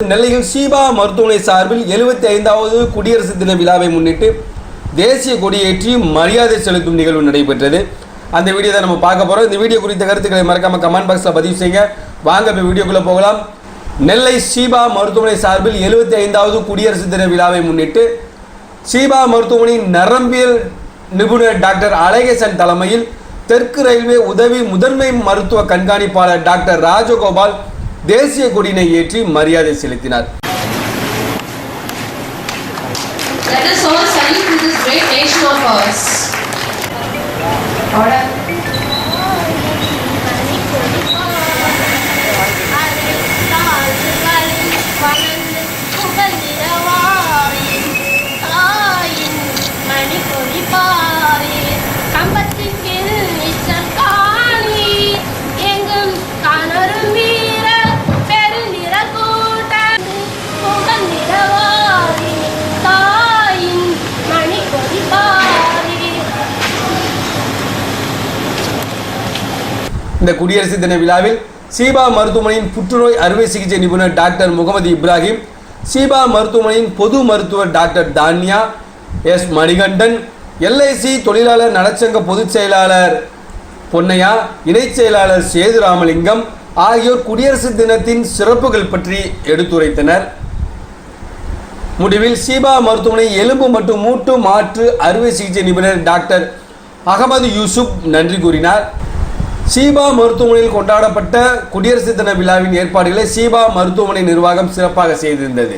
நெல்லையில் ஷீபா மருத்துவமனை சார்பில் எழுபத்தி ஐந்தாவது குடியரசு தின விழாவை முன்னிட்டு தேசிய கொடியேற்றி மரியாதை செலுத்தும் நிகழ்வு நடைபெற்றது. அந்த வீடியோ தான் நம்ம பார்க்க போறோம். இந்த வீடியோ குறித்த கருத்துக்களை மறக்காம கமெண்ட் பாக்ஸில் பதிவு செய்யுங்க. வாங்க இப்போ வீடியோக்குள்ள போகலாம். நெல்லை ஷீபா மருத்துவமனை சார்பில் எழுபத்தி ஐந்தாவது குடியரசு தின விழாவை முன்னிட்டு ஷீபா மருத்துவமனையின் நரம்பியல் நிபுணர் டாக்டர் அழகேசன் தலைமையில் தெற்கு ரயில்வே உதவி முதன்மை மருத்துவ கண்காணிப்பாளர் டாக்டர் ராஜகோபால் தேசிய கொடியினை ஏற்றி மரியாதை செலுத்தினார். Let us all இந்த குடியரசு தின விழாவில் சீபா மருத்துவமனையின் புற்றுநோய் அறுவை சிகிச்சை நிபுணர் டாக்டர் முகமது இப்ராஹிம் சீபா மருத்துவமனையின் பொது மருத்துவர் doctor Dhanya S Manikandan LIC தொழிலாளர் நலச்சங்க பொதுச் செயலாளர் பொன்னையா இணைச் செயலாளர் சேது ராமலிங்கம் ஆகியோர் குடியரசு தினத்தின் சிறப்புகள் பற்றி எடுத்துரைத்தனர். முடிவில் சீபா மருத்துவமனை எலும்பு மற்றும் மூட்டு மாற்று அறுவை சிகிச்சை நிபுணர் டாக்டர் அகமது யூசுப் நன்றி கூறினார். சீபா மருத்துவமனையில் கொண்டாடப்பட்ட குடியரசு தின விழாவின் ஏற்பாடுகளை சீபா மருத்துவமனை நிர்வாகம் சிறப்பாக செய்திருந்தது.